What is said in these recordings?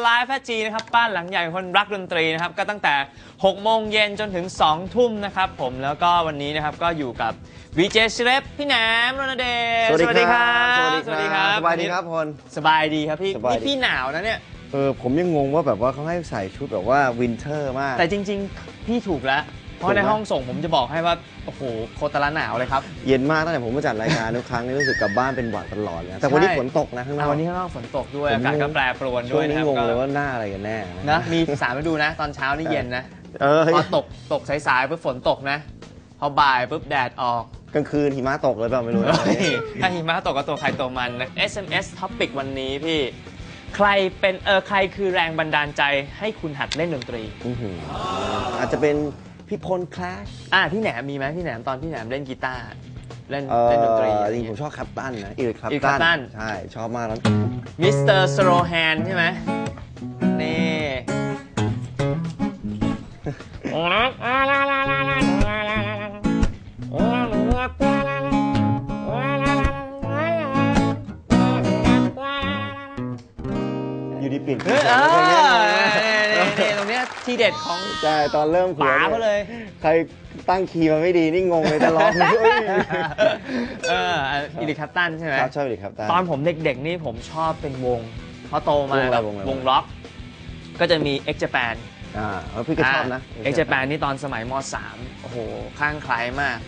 ไลฟ์แฟจีนะครับบ้านหลังใหญ่ของคนรักดนตรีนะครับก็ตั้งแต่ 6 โมงเย็นจนถึง 2 ทุ่มนะครับผมแล้วก็วันนี้นะครับก็อยู่กับวีเจเชฟพี่แหนมรณเดชสวัสดีครับสวัสดีครับสบายดีครับพล สบายดีครับพี่สบายดี นี่พี่หนาวนะเนี่ย เออผมยังงงว่าแบบว่าเขาให้ใส่ชุดแบบว่าวินเทอร์มาก แต่จริง ๆ พี่ถูกแล้ว เพถูกราะไหมในห้องส่งผมจะบอกให้ว่า โอ้โหโคตรละหนาวเลยครับ เย็นมากตั้งแต่ผมมาจัดรายการทุกครั้งนี่รู้สึกกลับบ้านเป็นหวัดตลอดเลยนะแต่วันนี้ใช่ฝนตกนะข้างนอก วันนี้ข้างนอกฝนตกด้วย ผมอากาศก็แปรปรวนช่ด้ววยงนี้นะครับงงก็เลยว่าหน้าอะไรกันแน่นะ มีสามฤดูนะ ตอนเช้านี่เย็นนะ เออพอตกตกสายๆปุ๊บฝนตกนะ พอบ่ายปุ๊บแดดออก กลางคืนหิมะตกเลยเปล่าไม่รู้นะเฮ้ยถ้าหิมะตกก็ตัวใครตัวมันนะ SMS Topic วันนี้พี่ ใครเป็นเออใครคือแรงบันดาลใจให้คุณหัดเล่นดนตรี อื้อหืออาจจะเป็น พี่พลคลาสอ่าพี่แหนมมีไหมพี่แหนมตอนพี่แหนมเล่นกีตาร์เล่นเออเล่นดนตรีจริงๆผมชอบคัปตันนะอีริคัป Eric ตั Clapton ใช่ ชอบมากแล้วมิสเตอร์สโลแฮนใช่ไหมนี่อยู่ดีเปลี่ยนเฮ้ยเออ่านี่นี่ตรงเนี้ย ที่เด็ดของใช่ตอนเริ่มขวป๋านี่เขาเลย ใครตั้งคีย์มาไม่ดีนี่งงเลยแต่ร้องเฮ้ยเอออิริคัตตันใช่ไหมครับชอบอีริคัปตันตอนผมเด็กๆนี่ผมชอบเป็นวงเพราะโตมาวงอะไรแบบวงอะไร วงล็อก ก็จะมี X Japan อ่าเออพี่ก็ชอบนะเอ็ก Japan นี่ตอนสมัยม .3 โอ้โหข้างใคล้ายมาก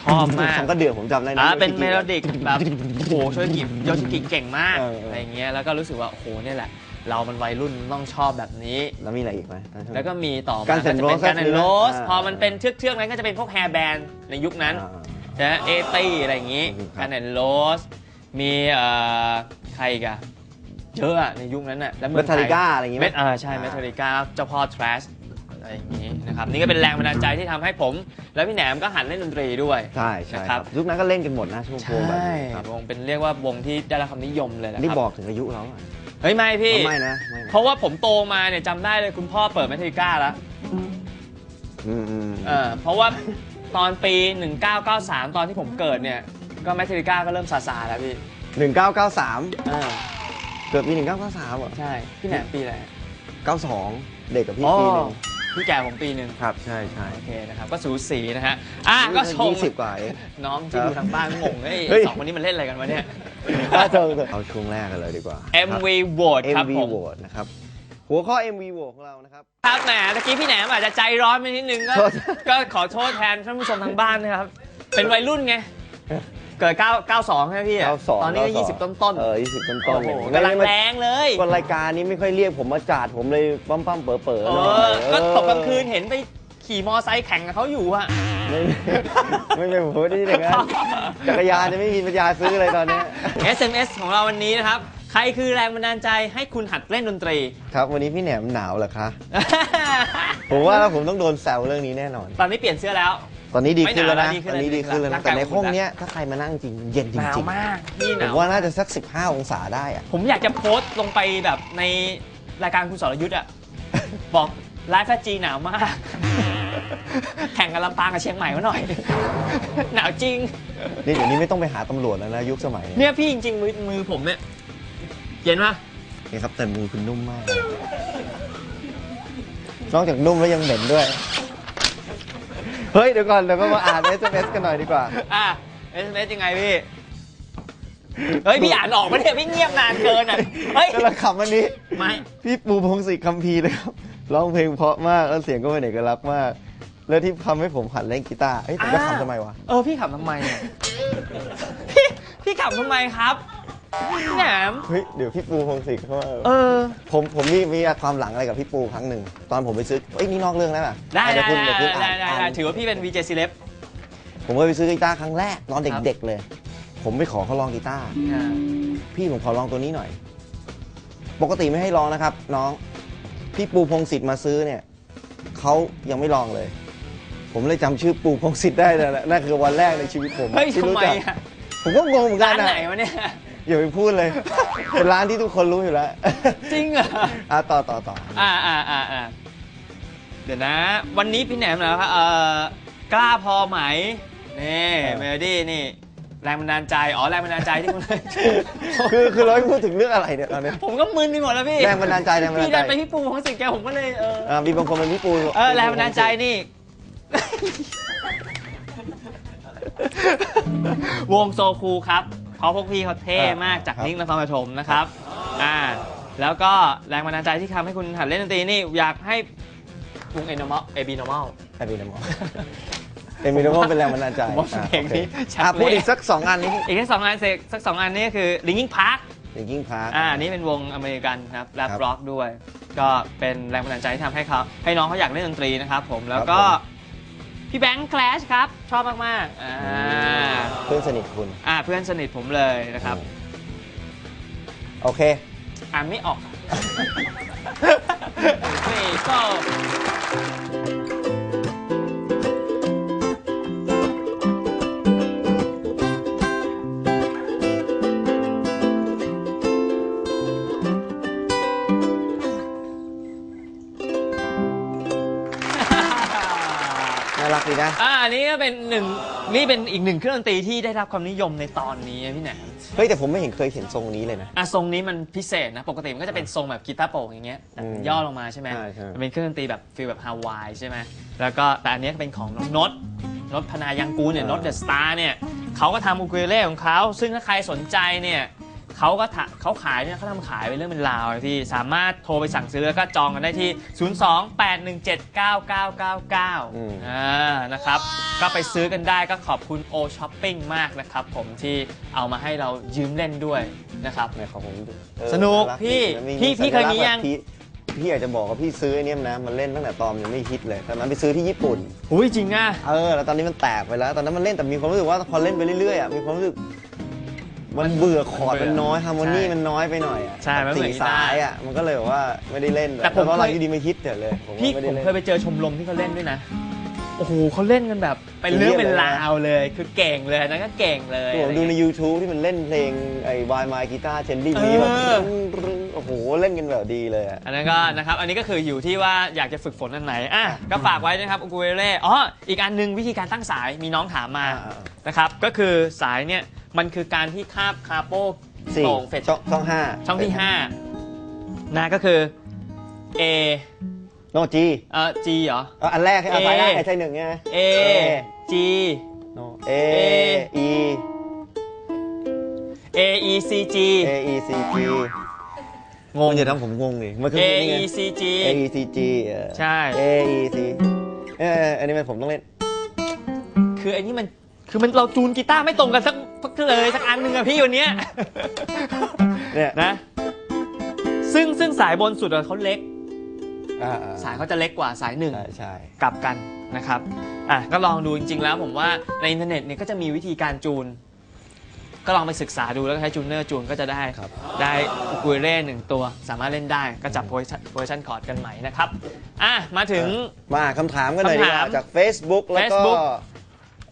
ชอบมากสองก็เดือดผมจำได้นะ อ่าเป็นเมโลดิกแบบโอ้โหช่วยกิบโยชิกิเก่งมากเออเอออ อะไรอย่างเงี้ยแล้วก็รู้สึกว่าโอ้โหเนี่ยแหละ เรามันวัยรุ่นต้องชอบแบบนี้ แล้วมีอะไรอีกไหม แล้วก็มีต่อมา Guns ก็ N' จะเป็น Roses การ n นโรสอ่าพอมันเป็นเทือกๆนั้นก็จะเป็นพวกแฮร์แบนด์ในยุคนั้นอ่านะเอตี้อะไรอย่างงี้ครับการแอนโรส มีเอ่อใครอีกอะเยอะอะในยุคนั้นอะแล้วเมเมืองไททัลลิก้ายอะไรอย่างงี้ไหเมมทเออใช่เมทัลลิก้าเจ้าพ่อทรัชอะไรอย่างงี้นะครับนี่ก็เป็นแรงบันดาลใจที่ทำให้ผม และพี่แหนมก็หันเล่นดนตรีด้วย ใช่ใช่นะคครัรับบยุคนั้นก็เล่นกันหมดนะช่วงโปรแบบใช่นี้ครับวงเป็นเรียกว่าวงที่ได้รับความนิยมเลยนะนี่ครับบอกถึงอายุเราอะ เฮ้ยไม่พี่ไม่นะไม่นะเพราะว่าผมโตมาเนี่ยจำได้เลยคุณพ่อเปิดเมทัลลิก้าแล้วอืมอืมเออเพราะว่าตอนปี 1993 ตอนที่ผมเกิดเนี่ย ก็เมทัลลิก้าก็เริ่มซาซาแล้วพี่หนึ่งเก้าเก้าสามเออเกิดปีหนึ่งเก้าเก้าสามเหรอใช่พี่แหนมปีอะไร เก้าสองเด็กกับพี่อ๋อปีหนึ่ง พี่แก่ผมปีหนึ่งครับ ใช่ใช่โอเคนะครับก็สูสีนะฮะอะก็ชม ยี่สิบกว่าเอง น้องที่ดูทางบ้านงงเฮ้ยเฮ้ย สองคนนี้มันเล่นอะไรกันวะเนี่ย เอาเถอะเอาช่วงแรกกันเลยดีกว่า MV Vote ครับ MV ผม โหวตนะครับ หัวข้อ MV โหวตของเรานะครับ ครับแหมตะกี้พี่แหนมอาจจะใจร้อนไปนิดนึงก็โทษ ก็ขอโทษแทนท่านผู้ชมทางบ้านนะครับ เป็นวัยรุ่นไง เกิด9 92ใช่ไหมพี่อะ92ตอนนี้ก็20 ต้นต้นๆเออ20 ต้นโอ้ต้นโหกำลังแรงเลยวันรายการนี้ไม่ค่อยเรียกผมมาจัดผมเลยปั๊มปั๊มๆเป๋อเป๋อเอหน่ออยก็ตกกลางคืนเห็นไปขี่มอไซค์แข่งกับเขาอยู่อะ ไม่ไม่ไม่ผมไม่ได้อย่างนั้นจักรยานจะไม่มีปัญญาซื้อเลยตอนนี้ SMS ของเราวันนี้นะครับ ใครคือแรงบันดาลใจให้คุณหัดเล่นดนตรี ครับวันนี้พี่แหนมหนาวเหรอคะผมว่าแล้วผมต้องโดนแซวเรื่องนี้แน่นอน ตอนนี้เปลี่ยนเสื้อแล้ว ตอนนี้ดีขึ้นแล้วนะไม่หนาวแล้วตอนนี้ดีดีขึ้ขึ้นนแล้แล้ววร่างกายนะแต่ในห้องอุ่นแล้วเนี้ยถ้าใครมานั่งจริงเย็นจหนาวริงมากพี่หๆผนามวว่าน่าจะสัก 15 องศาได้อะ ผมอยากจะโพสต์ลงไปแบบในรายการคุณสรยุทธ์อะบอกไลฟ์แฟจีหนาวมาก แข่งกันลำปางกับเชียงใหม่มาหน่อย หนาวจริง นี่เดี๋ยวนี้ไม่ต้องไปหาตำรวจแล้วนะยุคสมัยนี้เนี่ยพี่จริงๆมือมือผมเนี่ยเย็นปะนี่ครับแต่มือคุณนุ่มมากเลยนอกจากนุ่มแล้วยังเหม็นด้วย เฮ้ยเดี๋ยวก่อนเดี๋ยวก็มาอ่าน SMS กันหน่อยดีกว่า อะเอสเอสยังไงพี่ เฮ้ยพี่อ่านออกมาเนี่ยพี่เงียบนานเกินอะ เฮ้ย ก็ละคำอันนี้ ไม่ พี่ปูพงศิษฐ์คัมภีร์เลยครับร้องเพลงเพราะมากแล้วเสียงก็เป็นเอกลักษณ์มาก แล้วที่ทำให้ผมหัดเล่นกีตาร์เอ้ยผมจะอ่าขำทำไมวะ เออพี่ขับทำไมอะพี่พี่ขับทำไมครับพี่ แหนมเฮ้ยเดี๋ยวพี่ปูพงศิษฐ์เขาว่าเออ ผมผมมีมีความหลังอะไรกับพี่ปูครั้งหนึ่ง ตอนผมไปซื้อเอ้ยนี่นอกเรื่องแล้วป่ะได้เดี๋ได้ยวคุณได้เดี๋ยวคุณได้อ่านได้อ่านได้ถือว่าพี่เป็นวีเจซีเล็บผมเคยไปซื้อกีตาร์ครั้งแรกตอนเด็กๆเลย ผมไปขอเขาลองกีตาร์พี่ผมขอลองตัวนี้หน่อย ปกติไม่ให้ลองนะครับ น้องพี่ปูพงศิษฐ์มาซื้อเนี่ยเขายังไม่ลองเลย ผมเลยจำชื่อปูพงศิษฐ์ได้เลยนะนั่นคือวันแรกในชีวิตผมเฮ้ยที่ทำรู้ไมจักอะผมก็งงเหมือนกัร้านนนะไหนวะเนี่ย อย่าไปพูดเลยเป็นร้านที่ทุกคนรู้อยู่แล้วจริงเหรอ อะต่อต่อต่ออ่าอ่าอ่าอ่าเดี๋ยวนะ วันนี้พี่แหนมนะครับเอ่อกล้าพอไหมนี่เมโลดี้นี่ แรงบันดาลใจอ๋อแรงบันดาลใจที่คุณ คือคือเราไม่พูดถึงเรื่องอะไรเนี่ยตอนนี้ผมก็มึนไปหมดแล้วพี่แรงบันดาลใจแรงบันดาลพี่ใจดันไปพี่ปูของสิงแกผมก็เลยเอออ่ามีบางคนเป็นพี่ปูเออแรงบันดาลใจนี่ วงโซคูครับ เขาพวกพี่เขาเท่มากจากนิกนครปฐมนะครับอ่าแล้วก็แรงบันดาลใจที่ทำให้คุณหัดเล่นดนตรีนี่อยากให้วงเอ็นอมอลเอบีนอมอลไอบีนามอเอมินามอเป็นแรงบันดาลใจผมว่าเพลงนี้อะชัดอะเลยพูดอีกสักสองอันนี้ อีกแค่สองอันเสกสักสองอันนี้คือ Linkin Park ลิงกิ้งพาร์คอ่าอันนี่เป็นวงอเมริกันครับแรปครับร็อกด้วย ก็เป็นแรงบันดาลใจที่ทำให้เขาให้น้องเขาอยากเล่นดนตรีนะครับผมแล้วก็ครับผ พี่แบงค์แคลชครับ ชอบมากๆอ่าเพื่อนสนิทคุณ อ่าเพื่อนสนิทผมเลยนะครับ โอเค อ่านไม่ออกนี่ก็น่า รักดีนะ อ่าอันนี้ก็เป็นหนึ่งนี่เป็นอีกหนึ่งเครื่องดนตรีที่ได้รับความนิยมในตอนนี้พี่แหนมเฮ้ยแต่ผมไม่เห็นเคยเห็นทรงนี้เลยนะ อะทรงนี้มันพิเศษนะ ปกติมันก็จะเป็นทรงแบบกีตาร์โปร่งอย่างเงี้ยแต่มันอืมย่อลงมาใช่ไหมใช่ใช่ มันเป็นเครื่องดนตรีแบบฟีลแบบฮาวายใช่ไหมแล้วก็แต่อันเนี้ยเป็นของน้องนดนดพนายังกูลเนี่ยนดเดอะสตาร์เนี่ยเขาก็ทำอูคูเลเล่ของเขาซึ่งถ้าใครสนใจเนี่ย เขาก็ถะเขาขายเนี่ยเขาทำขายเป็นเรื่องเป็นราวเลยพี่ สามารถโทรไปสั่งซื้อแล้วก็จองกันได้ที่028179999อืมอ่านะครับ ก็ไปซื้อกันได้ก็ขอบคุณโอช้อปปิ้งมากนะครับ ผมที่เอามาให้เรายืมเล่นด้วยนะครับในของผมเออสนุการัพี่ดีพี่พี่เคยมีสัญลักษณ์ยังแบบพี่พี่อยากจะบอกว่าพี่ซื้อไอ้เนี่ยนะมันเล่นตั้งแต่ตอนมันยังไม่ฮิตเลยตอนนั้นไปซื้อที่ญี่ปุ่น อุ้ยจริงอะ เออแล้วตอนนี้มันแตกไปแล้ว ตอนนั้นมันเล่นแต่มีความรู้สึกว่าพอเล่นไปเรื่อยๆอะมีความรู้สึก มันเบื่อคอร์ดมันเบื่อมันน้อยฮาร์โมนีใช่มันน้อยไปหน่อยอะใช่มันเหมืสี่อนกีตาร์ สายอะมันก็เลยแบบว่าไม่ได้เล่นแต่ผมเพราะเราเคยอยู่ดีไม่ฮิตเดี๋ยวเลยผมพี่ว่าไม่ผได้มเล่น เคยไปเจอชมรมที่เขาเล่นด้วยนะ โอ้โหเขาเล่นกันแบบเป็นเรื่องเป็นราวเลย คือเก่งเลยนั่นก็เก่งเลย ผมดูใน YouTube ที่มันเล่นเพลงไอ้วายมายกีตาร์เชนดี้มีแบบโอ้โห เล่นกันแบบดีเลยอะอันนั้นก็นะครับ อันนี้ก็คืออยู่ที่ว่าอยากจะฝึกฝนอันไหน อะ ก็ฝากไว้นะครับอุกุเรเล่อ๋อ อีกอันหนึงวิธีการตั้งสายมีน้องถามมา อ่า นะครับ ก็คือสายเนี่ย มันคือการที่คาบคาโป้สี่โต่งเฟดช่องช่องห้าช่องที่5นะก็คือ A โนจีเอ่อ G เหรออันแรกให้เอาไป A ได้ใช่หนึ่งไง A G โนเอ A E A E C G A E C G งงมันจะทำผมงงดิมันคือ A นี่ไง E C G A E C G เออ ใช่ A E C เอออันนี้มันผมต้องเล่น คือไอ้นี่มันคือมันเราจูนกีตาร์ไม่ตรงกันสัก สักเลยสักอันหนึ่งอะพี่วันเนี้ยเนี่ยนะ ซึ่งซึ่งสายบนสุดอะเขาเล็ก อ่าๆสายเขาจะเล็กกว่าสายหนึ่ง ใช่ใช่ กลับกันนะครับ อะ ก็ลองดูจริง ๆ แล้วผมว่าในอินเทอร์เน็ตเนี่ยก็จะมีวิธีการจูน ก็ลองไปศึกษาดูแล้วก็ใช้จูนเนอร์จูนก็จะได้ ครับ ได้อุกุเร่หนึ่งตัว สามารถเล่นได้ก็จับโพซิชันคอร์ดกันใหม่นะครับ อะ มาถึง มาคำถามกันหน่อยดีกคำถาว่ามจาก Facebook แล้วก็ Facebook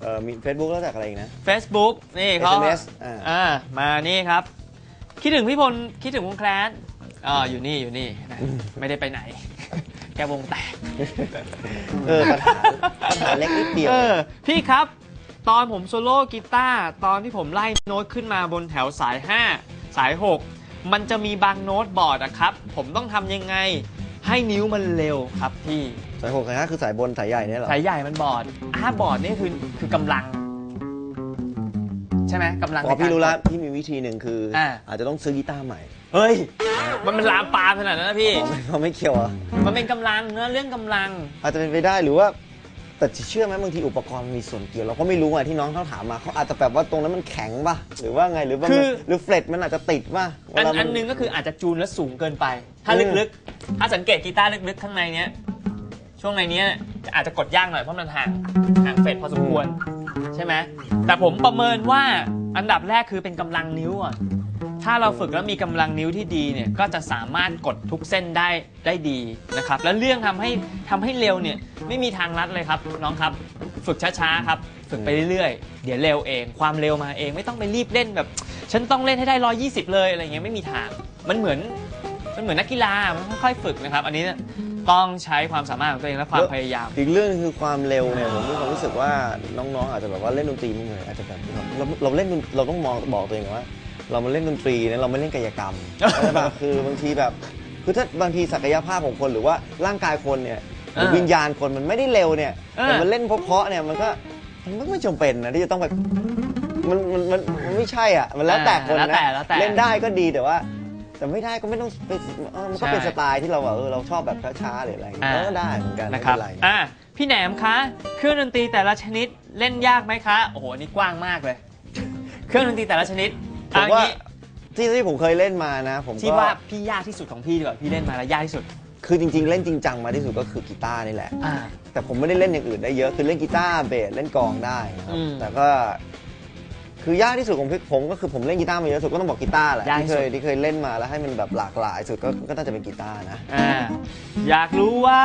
เออมี Facebook แล้วจากอะไรอีกนะ Facebook นี่เขา SMS อ่า อ่ามานี่ครับ คิดถึงพี่พล คิดถึงวงแคลนอ่าอยู่นี่อยู่นี่นะไม่ได้ไปไหน แกวงแตก เออปัญหาปัญหาเล็กนิดเดียว เออพี่ครับ ตอนผมโซโล่กีตาร์ตอนที่ผมไล่โน้ตขึ้นมาบนแถวสาย 5 สาย 6 มันจะมีบางโน้ตบอร์ดอะครับ ผมต้องทำยังไงให้นิ้วมันเร็วครับพี่ สายหกสายห้าคือสายบนสายใหญ่เนี่ยเหรอ สายใหญ่มันบอร์ดอ่าบอร์ดนี่คือคือกำลัง ใช่ไหมกำลังพอในพี่การรู้แล้วพี่มีวิธีหนึ่งคืออา อาจจะต้องซื้อกีตาร์ใหม่เฮ้ย มันมันลามปามขนาดนั้นนะพี่เพราะไม่เพราะไม่เกี่ยวอะมันเป็นกำลังเนื้อะเรื่องกำลัง อาจจะเป็นไปได้หรือว่า แต่เชื่อไหมบางทีอุปกรณ์มันมีส่วนเกี่ยวเราก็ไม่รู้ไงที่น้องเขาถามมาเขาอาจจะแบบว่าตรงนั้นมันแข็งป่ะหรือว่าไงหรือว่าคืมันอหรือเฟลตมันอาจจะติดป่ะเวอันลามั อันหนึงก็คืออาจจะจูนแล้วสูงเกินไป ถ้าอืม ลึกๆ ถ้าสังเกตกีตาร์ลึกๆ ข้างในเนี้ย ช่วงในนี้อาจจะกดยากหน่อยเพราะมันห่างห่างเฟดพอสมควร ใช่ไหมแต่ผมประเมินว่าอันดับแรกคือเป็นกำลังนิ้วอะถ้าเราฝึกแล้วมีกำลังนิ้วที่ดีเนี่ยก็จะสามารถกดทุกเส้นได้ได้ดีนะครับ แล้วเรื่องทำให้ทำให้เร็วเนี่ยไม่มีทางลัดเลยครับน้องครับฝึกช้าๆครับฝึกไปเรื่อยๆ เดี๋ยวเร็วเอง ความเร็วมาเองไม่ต้องไปรีบเล่นแบบ ฉันต้องเล่นให้ได้ 120 เลยอะไรเงี้ยไม่มีทางมันเหมือนมันเหมือนนักกีฬามันค่อยๆฝึกนะครับ อันนี้ ต้องใช้ความสามารถของตัวเองและความพยายาม อีกเรื่องนึงคือความเร็วเนี่ยผมมีความรู้สึกว่าน้องๆอาจจะแบบว่าเล่นดนตรีไม่เหนื่อยอาจจะแบบเราเราเล่นดนเราต้องมองบอกตัวเองว่า เรามาเล่นดนตรีนะเราไม่เล่นกายกรรมใช่ปะคือบางทีแบบคือถ้าบางทีศักยภาพของคนหรือว่าร่างกายคนเนี่ยหรือเออวิญญาณคนมันไม่ได้เร็วเนี่ยเออแต่มันเล่นเพราะๆเนี่ยมันก็มันไม่จำเป็นนะที่จะต้องแบบมันมันมันมันไม่ใช่อะมันแล้วแต่คนแล้วนะแต่แล้วแต่เล่นได้ก็ดีแต่ว่า แต่ไม่ได้ก็ไม่ต้องไปเออมันก็เป็นใช่ สไตล์ที่เราแบบเออเราชอบแบบช้าๆหรืออะไรอย่างเงี้ยอ่าก็ได้เหมือนกันไม่นะครับเป็นไร อะพี่แหนมคะเครื่องดนตรีแต่ละชนิดเล่นยากไหมคะโอ้โหอันนี่กว้างมากเลย เครื่องดนตรีแต่ละชนิดผมเอว่างี้ที่ที่ผมเคยเล่นมานะ ผมที่ก็ว่าพี่ยากที่สุดของพี่ดีกว่าพี่เล่นมาแล้วยากที่สุดคือจริง ๆ เล่นจริงจังมาที่สุดก็คือกีตาร์นี่แหละ อ่า แต่ผมไม่ได้เล่นอย่างอื่นได้เยอะคือเล่นกีตาร์เบสเล่นกลองได้ครับอืม แต่ก็ คือยากที่สุดของผมก็คือผมเล่นกีตาร์มาเยอะสุดก็ต้องบอกกีตาร์แหละยากที่ที่สุเคดยที่เคยเล่นมาแล้วให้มันแบบหลากหลายสุดก็ก็น่าจะเป็นกีตาร์นะ อ่าอยากรู้ว่า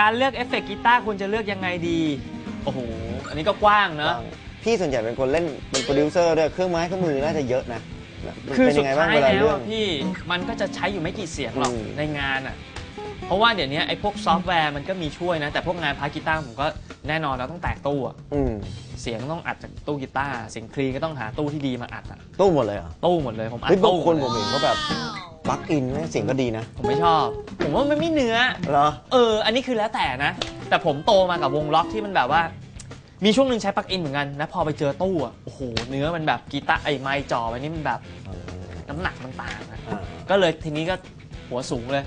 การเลือกเอฟเฟกต์กีตาร์ควรจะเลือกยังไงดี โอ้โห อันนี้ก็กว้างเนอะ พี่ส่วนใหญ่เป็นคนเล่นเป็นโปรดิวเซอร์ด้วยเครื่องไม้เครื่องมือน่าจะเยอะนะคือเป็นสุยัดงไงบ้างท้ายเวลาแล้วเรื่อง อะพี่มันก็จะใช้อยู่ไม่กี่เสียงหรอกอืม ในงานอะ เพราะว่าเดี๋ยวนี้ไอ้พวกซอฟต์แวร์มันก็มีช่วยนะ แต่พวกงานพาร์ทกีตาร์ผมก็แน่นอนเราต้องแตกตู้อะอืม เสียงต้องอัดจากตู้กีตาร์เสียงคลีนก็ต้องหาตู้ที่ดีมาอัดอะตู้หมดเลยเหรอตู้หมดเลยผมอัดเฮ้ยบางตู้คนหผมดเลยเห็นเขาแบบปลั๊กอินเสียงก็ดีนะผมไม่ชอบ ผมว่ามันไม่เนื้อ เหรอ เออ อันนี้คือแล้วแต่นะ แต่ผมโตมากับวงล็อกที่มันแบบว่า มีช่วงหนึ่งใช้ปลั๊กอินเหมือนกันนะพอไปเจอตู้อะโอ้โห เนื้อมันแบบกีตาร์ไอ้ไมค์จอมันนี่มันแบบน้ำหนักมันต่างอะอ่าก็เลยทีนี้ก็หัวสูงเลย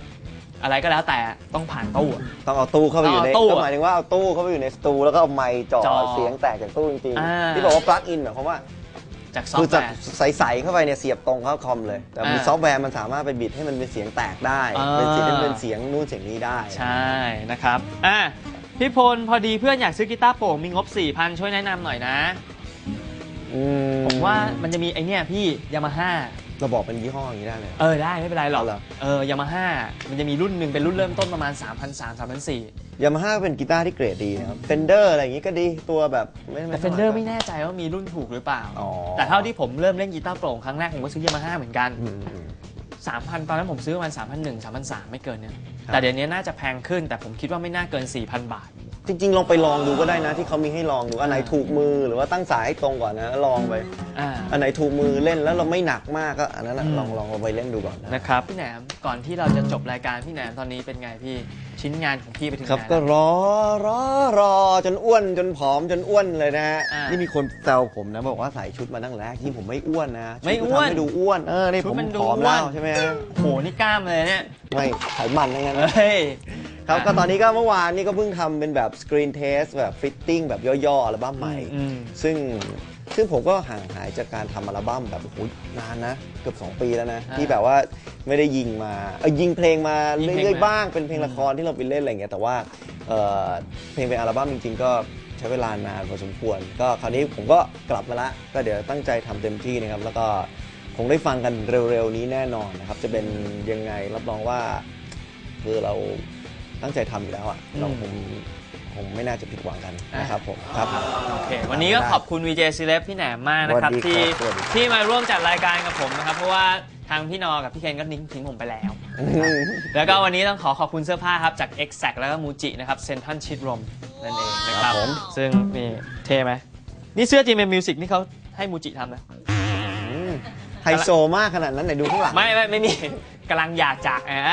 อะไรก็แล้วแต่ต้องผ่านตู้อะ ต้องเอาตู้เข้าไปอยู่ในเอาตู้ก็หมายถึงว่าเอาตู้เข้าไปอยู่ในสตูแล้วก็เอาไมค์จ่อจ่อเสียงแตกจากตู้จริงอ่า ๆ ที่บอกว่าปลั๊กอินหมายความว่า จากซอฟคือต์แวจะร์ ใสๆเข้าไปเนี่ยเสียบตรงเข้าคอมเลย แต่มีอ่าซอฟต์แวร์มันสามารถไปบิดให้มันเป็นเสียงแตกได้ อ่า เป็นเสียงเป็นเสียงนู่นเสียงนี้ได้ ใช่นะครับอะพี่พลพอดีเพื่อนอยากซื้อกีตาร์โปร่งมีงบ 4,000 ช่วยแนะนำหน่อยนะ อืผมว่ามันจะมีไอเนี่ยพี่ยามาฮ่า เราบอกเป็นยี่ห้ออย่างนี้ได้เลย เออได้ไม่เป็นไรหรอกเอาเหรอ เออยามาฮ่ามันจะมีรุ่นหนึ่งเป็นรุ่นเริ่มต้นประมาณ 3,300 3,400ยามาฮ่าเป็นกีตาร์ที่เกรดดีนะครับเฟนเดอร์อะไรอย่างนี้ก็ดีตัวแบบไม่แต่เฟนเดอร์ไม่แน่ใจว่ามีรุ่นถูกหรือเปล่า อ๋อ แต่เท่าที่ผมเริ่มเล่นกีตาร์โปร่งครั้งแรกผมก็ซื้อยามาฮ่าเหมือนกัน อืมอืม 3,000 ตอนนั้นผมซื้อประมาณ3,100 3,300ไม่เกินเนี่ย ครับ แต่เดี๋ยวนี้น่าจะแพงขึ้นแต่ผมคิดว่าไม่น่าเกิน 4,000 บาท จริงๆลองไปลองดูก็ได้นะ ที่เขามีให้ลองดูอันไหนอ่าถูกมือหรือว่าตั้งสายให้ตรงก่อนนะแล้วลองไปอ่าอันไหนถูกมือเล่นแล้วเราไม่หนักมากก็อันนั้นนะอืมลองลองเอาไปเล่นดูก่อนนะ นะครับ พี่แหนมก่อนที่เราจะจบรายการพี่แหนมตอนนี้เป็นไงพี่ ชิ้นงานของพี่ไปถึงไหครับนก็แล้ว รอรอรอจนอ้วนจนผอมจนอ้วนเลยนะฮะอ่านี่นี่มีคนแซวผมนะบอกว่าใส่ชุดมาตั้งแต่แรกที่ผมไม่อ้วนนะชุดไม่อ้วนทำให้ดูอ้วนเออนี่ชุผดมมันดูผอมอ้วนแล้วใช่ไหมฮะโหนี่กล้ามเลยเนี่ยไม่ไขมันทั้งนั้นเฮ้ย ครับ ก็ตอนนี้ก็เมื่อวานนี่ก็เพิ่งทำเป็นแบบสกรีนเทสแบบฟิตติ้งแบบย่อๆอัลบั้มใหม่ อืมซึ่ง ซึ่งผมก็ห่างหายจากการทำอัลบั้มแบบโอ้โหนานนะ เกือบ 2 ปีแล้วนะอ่าที่แบบว่าไม่ได้ยิงมาเออยิงเพลงมายิงเพลงเรื่อยมา ๆบ้างเป็นเพลงละครที่เราไปเล่นอะไรอย่างเงี้ยแต่ว่าเอ่อเพลงเป็นอัลบั้มจริง ๆ ก็ใช้เวลานานพอสมควร ก็คราวนี้ผมก็กลับมาละก็เดี๋ยวตั้งใจทำเต็มที่นะครับแล้วก็คงได้ฟังกันเร็วๆนี้แน่นอนนะครับจะเป็นยังไงรับรองว่า คือเรา ตั้งใจทำอยู่แล้วอะเราคงคงไม่น่าจะผิดหวังกันนะครับผมครับ โอเค วันนี้ก็ขอบคุณ VJ c e l e b พี่แหนมมากนะครับ สวัสดีที่ครับสวัสดีครับ ที่มาร่วมจัดรายการกับผมนะครับ เพราะว่าทางพี่นอกับพี่เคนก็ทิ้งทิ้งผมไปแล้ว แล้วก็วันนี้ต้องขอขอบคุณเสื้อผ้าครับจาก Exact แล้วก็มูจินะครับเซนทันชิดรมนั่นเองนะคครัรับบผม ซึ่งนี่เท่ไหมนี่เสื้อ GM Music นี่เขาให้มูจิทำนะอืมไฮโซมากขนาดนั้นไหนดูข้างหลัง ไม่ไม่ไม่มี กำลังอยากจากอ่า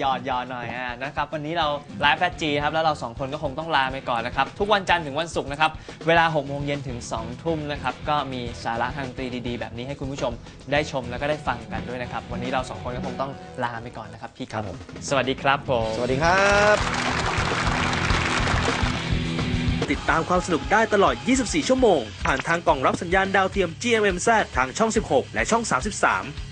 หยอดหยอดหน่อยอ่านะครับวันนี้เราไลฟ์แฟจีครับแล้วเราสองคนก็คงต้องลาไปก่อนนะครับทุกวันจันทร์ถึงวันศุกร์นะครับเวลา6โมงเย็นถึง2ทุ่มนะครับก็มีสาระทางดนตรีดีๆ แบบนี้ให้คุณผู้ชมได้ชมแล้วก็ได้ฟังกันด้วยนะครับวันนี้เราสองคนก็คงต้องลาไปก่อนนะครับพี่ครับครับผมสวัสดีครับผมสวัสดีครับ ติดตามความสนุกได้ตลอด 24 ชั่วโมง ผ่านทางกล่องรับสัญญาณดาวเทียม GMMZ ทางช่อง 16 และช่อง 33